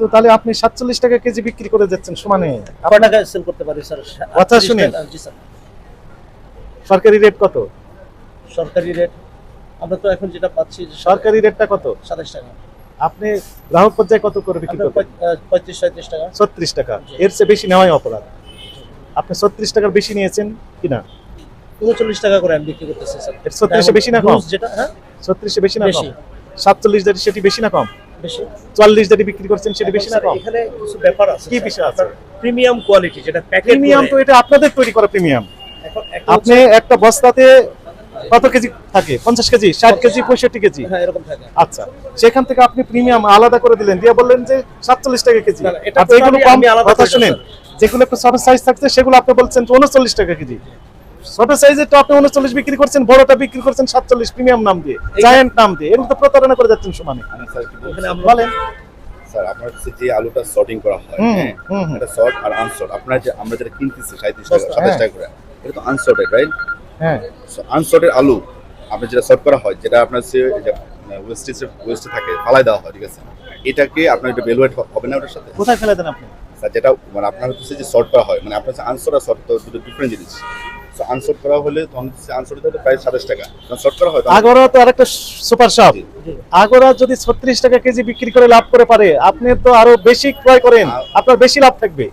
তো তাহলে আপনি সাতচল্লিশ টাকা কেজি বিক্রি করে যাচ্ছেন সমানে। আবার টাকা সেল করতে পারি স্যার কথা শুনেন। সরকারি রেট কত? সরকারি রেট আমরা তো এখন যেটা পাচ্ছি সরকারি রেটটা কত? সাতাশ টাকা। আপনি গ্রাহক পর্যায়ে কত করে বিক্রি করবেন? পঁয়ত্রিশ ছয়ত্রিশ টাকা। ছত্রিশ টাকা। এর চেয়ে বেশি নেওয়াই অপরাধ। আপনি ছত্রিশ টাকার বেশি নিয়েছেন কিনা? উনচল্লিশ টাকা করে আমি বিক্রি করতেছি স্যার ছত্রিশে বেশি না কম? যেটা হ্যাঁ? ছত্রিশে বেশি না কম। সাতচল্লিশ সেটি বেশি না কম? বেশি? চুয়াল্লিশ যেটি বিক্রি করছেন সেটি বেশি না এখন কম? স্যার, এখানে কিছু ব্যাপার আছে কি বিষয় আছে? প্রিমিয়াম কোয়ালিটি যেটা প্যাকেট প্রিমিয়াম তো এটা আপনাদের তৈরি করা প্রিমিয়াম আপনি একটা বস্তাতে কত কেজি থাকে? পঞ্চাশ কেজি ষাট কেজি পঁয়ষট্টি কেজি? হ্যাঁ আচ্ছা সেখান থেকে আপনি প্রিমিয়াম আলাদা করে দিলেন। দিয়ে বললেন যে সাতচল্লিশ টাকা কেজি। যেগুলো কম আলাদা কথা শুনেন যেগুলো একটু ছোট সাইজ থাকছে সেগুলো আপনি বলছেন উনচল্লিশ টাকা কেজি। ছোট আপনি উনচল্লিশ বিক্রি করছেন বড়টা বিক্রি করছেন সাতচল্লিশ প্রিমিয়াম নাম দিয়ে। জায়ান্ট নাম দিয়ে। এরকম তো প্রতারণা করে যাচ্ছেন সমানে। আমরা বলেন। স্যার আপনার যে আলুটা করা হয় হ্যাঁ। এটা সর্ট আর আনসর্ট আপনার যে আমরা যেটা কিনতেছি সাঁত্রিশ টাকা সাতাশ হ্যাঁ। টাকা করে এটা তো আনসর্টেড রাইট হ্যাঁ। আনসর্টেড আলু আপনি যেটা সর্ট করা হয় যেটা আপনার সে ওয়েস্টেজ ওয়েস্টে থাকে ফালাই দেওয়া হয় ঠিক আছে? এটাকে আপনার এটা হবে না ওটার সাথে? কোথায় ফেলে দেন আপনি? স্যার যেটা মানে আপনার হচ্ছে যে সর্ট করা হয় মানে আপনার আর সর্ট তো দুটো ডিফারেন্ট জিনিস। করা হলে হলে প্রায় সাতাশ টাকা। সর্ট করা হয় আগরা তো আরেকটা সুপার শপ আগরা যদি ছত্রিশ টাকা কেজি বিক্রি করে লাভ করে পারে আপনি তো আরও বেশি ক্রয় করেন আপনার বেশি লাভ থাকবে।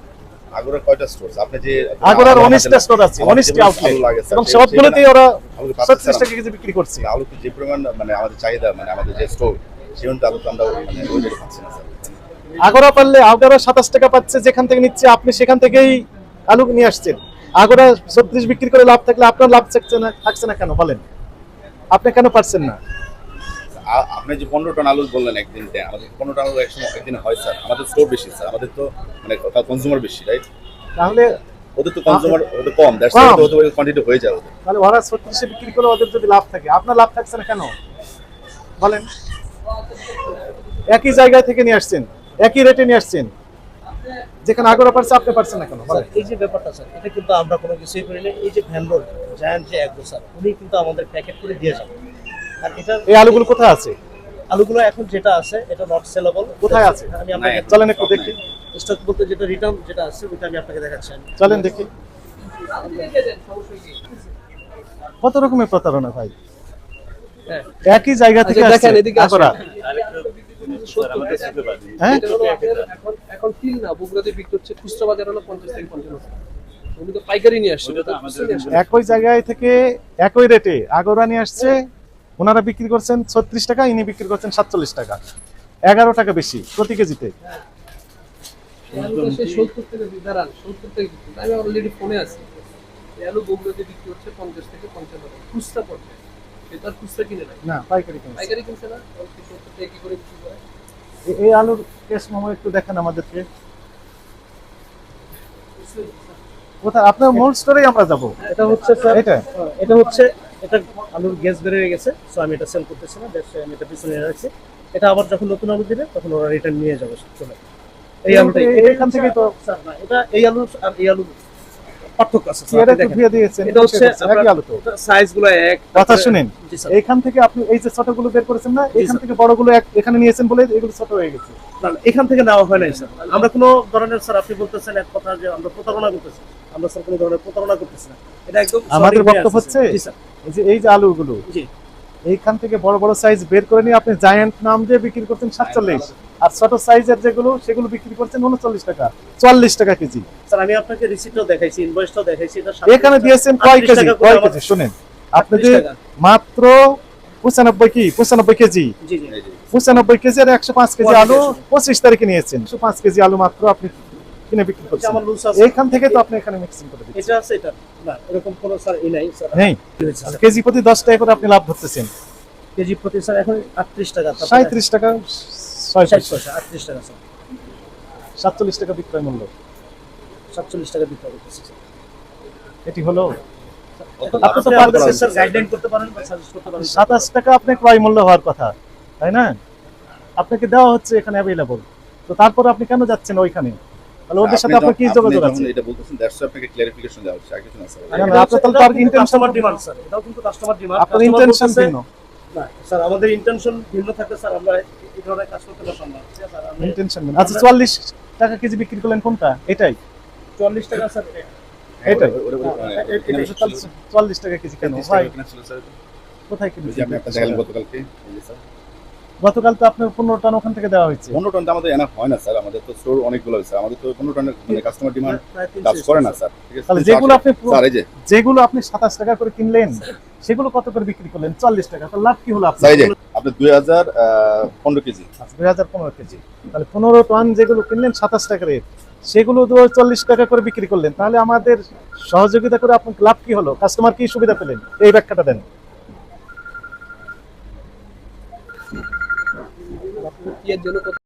আগরার কয়টা স্টোর আপনি যে আগরার আমাদের- স্টোর আছে আমাদের আউটলেট আলু লাগে, স্যার, এবং সবগুলোতেই ওরা ছত্রিশ টাকা কেজি বিক্রি করছে। আলু যে পরিমাণ মানে আমাদের চাহিদা মানে আমাদের যে স্টোর আলু তো আমরা মানে ওই পাচ্ছি না স্যার। আগরা পারলে আগরা সাতাশ টাকা পাচ্ছে যেখান থেকে নিচ্ছে আপনি সেখান থেকেই আলু নিয়ে আসছেন। আগরা ছত্রিশ বিক্রি করে লাভ থাকলে আপনার লাভ থাকছে না থাকছে না কেন? বলেন। আপনি কেন পারছেন না? আপনি যে পনেরো টন আলু বললেন একদিন আমাদের পনেরো টন আলু একসময় একদিন হয় স্যার। আমাদের স্টোর বেশি স্যার। আমাদের তো মানে কনজিউমার বেশি রাইট তাহলে ওদের তো কনজিউমার ওদের কম। দ্যাটস। ওদের কোয়ান্টিটি হয়ে যায় ওদের। তাহলে ওরা ছত্রিশে বিক্রি করে ওদের যদি লাভ থাকে আপনার লাভ থাকছে না কেন? বলেন। একই জায়গা থেকে নিয়ে আসছেন একই রেটে নিয়ে আসছেন। যেখানে আগরা পারছে আপনি পারছেন না কেন? এই যে ব্যাপারটা স্যার এটা কিন্তু আমরা কোনো কিছুই করি না এই যে ভ্যানলোড জায়ান্ট যে একদো স্যার উনি কিন্তু আমাদের প্যাকেট করে দিয়ে যাবেন আর এটা এই আলুগুলো কোথায় আছে? আলুগুলো এখন যেটা আছে এটা নট সেলেবল কোথায় আছে? আমি আপনাকে চলেন একটু দেখি। স্টক বলতে যেটা রিটার্ন যেটা আছে ওটা আমি আপনাকে দেখাচ্ছি। চলেন দেখি। কত রকমের প্রতারণা ভাই? হ্যাঁ। একই জায়গা থেকে আচ্ছা, দেখেন, এদিকে আগরা হ্যাঁ? এখন তিল না বগুড়াতে বিক্রি হচ্ছে খুচরা বাজার হলো পঞ্চাশ থেকে। একই জায়গায় থেকে একই রেটে আগরা নিয়ে আসছে ওনারা বিক্রি করছেন ছত্রিশ টাকা ইনি বিক্রি করছেন সাতচল্লিশ টাকা। এগারো টাকা বেশি প্রতি কেজিতে। অলরেডি ফোনে আছি। বিক্রি হচ্ছে পঞ্চাশ থেকে পঞ্চান্ন টাকা। খুচরা পড়ছে সে তো আর খুচরা কিনে নাই? না পাইকারি কিনছে। পাইকারি কিনছে না? তখন সে সত্তর টাকা কি করে বিক্রি করে? এই আলুর কেস মোমো একটু দেখেন আমাদেরকে। কোথায়? আপনার মূল স্টোরেই আমরা যাব। এটা হচ্ছে স্যার এটা? এটা হচ্ছে এটা আলুর গ্যাস বেরিয়ে গেছে সো আমি এটা সেল করতেছি না দ্যাটস আমি এটা পিছনে রাখছি। এটা আবার যখন নতুন আলু দিবে তখন ওরা রিটার্ন নিয়ে যাবে চলে। এই আলুটাই। এই- এইখান থেকেই তো স্যার না এটা এই আলু আর এই আলু পার্থক্য আছে এটা একটু ধুয়ে দিয়েছেন। এটা হচ্ছে একই আলু তো গুলো এক কথা শুনেন জি এইখান থেকে আপনি এই যে ছোটগুলো বের করেছেন না এখান থেকে বড়গুলো এক- এখানে নিয়েছেন বলে এগুলো ছোট হয়ে গেছে। না, না, এখান থেকে নেওয়া হয় নাই স্যার। আমরা কোনো ধরনের স্যার আপনি বলতেছেন এক কথা যে আমরা প্রতারণা করতেছি। আমরা স্যার কোনো ধরনের প্রতারণা করতেছি না। এটা একদম আমাদের বক্তব্য হচ্ছে এই যে এই যে আলুগুলো জি। এইখান থেকে বড় বড় সাইজ বের করে নিয়ে আপনি জায়ান্ট নাম দিয়ে বিক্রি করছেন সাতচল্লিশ। আর ছোট সাইজের যেগুলো সেগুলো বিক্রি করছেন উনচল্লিশ টাকা চুয়াল্লিশ টাকা কেজি। স্যার আমি আপনাকে রিসিপ্টও দেখাইছি ইনভয়েসটাও দেখাইছি এখানে দিয়েছেন কয় কেজি? কয় কেজি? শুনেন আপনি যে মাত্র পঁচানব্বই কি? পঁচানব্বই কেজি? পঁচানব্বই কেজি আর একশো পাঁচ কেজি আলু পঁচিশ তারিখে নিয়েছেন। একশো পাঁচ কেজি আলু মাত্র আপনি কিনে বিক্রি করছেন। লুজ থেকে তো আপনি এখানে মিক্সিং করে দিচ্ছেন। এটা আছে এটা না এরকম কোনো স্যার ই নাই স্যার। নেই? কেজি প্রতি দশ টাকা করে আপনি লাভ ধরতেছেন। কেজি প্রতি স্যার এখন আটত্রিশ টাকা। সাঁত্রিশ টাকা টাকা সাতচল্লিশ টাকা বিক্রয় মূল্য। সাতচল্লিশ টাকা হবে এটি হলো এখন আপনি তো আপনি আমাদের পারবেন। স্যার গাইডলাইন করতে পারেন বা সাজেস্ট করতে পারেন। সাতাশ টাকা আপনি ক্রয় মূল্য হওয়ার কথা তাই না? আপনাকে দেওয়া হচ্ছে এখানে অ্যাভেলেবল তো তারপর আপনি কেন যাচ্ছেন ওইখানে? তাহলে ওদের সাথে আপনার কি যোগাযোগ আছে? এটা বলতেছেন দ্যাটস আপনাকে ক্লারিফিকেশন দেওয়া হচ্ছে আর কিছু না স্যার না, না, আপনার তাহলে তার intention- ডিমান্ড স্যার এটাও কিন্তু কাস্টমার ডিমান্ড আপনার ইন্টেনশন ভিন্ন। না স্যার আমাদের ইন্টেনশন ভিন্ন থাকে স্যার আমরা ধরনের কাজ করতে পারতাম না। ঠিক আছে আমি টেনশন নেই আচ্ছা চুয়াল্লিশ টাকা কেজি বিক্রি করলেন কোনটা? এটাই? চুয়াল্লিশ টাকা স্যার এটাই? ওটা- ওটা- ওটা- এ- এ- কেনা এটা ছিল, চুয়াল্লিশ- চুয়াল্লিশ টাকা কেজি কেন ভাই। কোথায় কিনেছেন? আপনি আপনার দেখালেন গতকালকে স্যার। গতকাল তো আপনার পনেরো টন ওখান থেকে দেওয়া হয়েছে। পনেরো টন তো আমাদের এনাফ হয় না স্যার আমাদের তো স্টোর অনেকগুলো আছে আমাদের তো পনেরো টনের মানে কাস্টমার ডিমান্ড কাজ করে না স্যার তাহলে যেগুলো আপনি স্যার এই যে যেগুলো আপনি সাতাশ টাকা করে কিনলেন সেগুলো কত করে বিক্রি করলেন? চল্লিশ টাকা। তো লাভ কি হলো স্যার আপনার আপনি দুই হাজার পনেরো কেজি। দুই হাজার পনেরো কেজি। তাহলে পনেরো টন যেগুলো কিনলেন সাতাশ টাকা রেট। সেগুলো চল্লিশ টাকা করে বিক্রি করলেন। তাহলে আমাদের সহযোগিতা করে আপনার লাভ কি হলো? কাস্টমার কি সুবিধা পেলেন? এই ব্যাখ্যাটা দেন। কি এর জন্য কত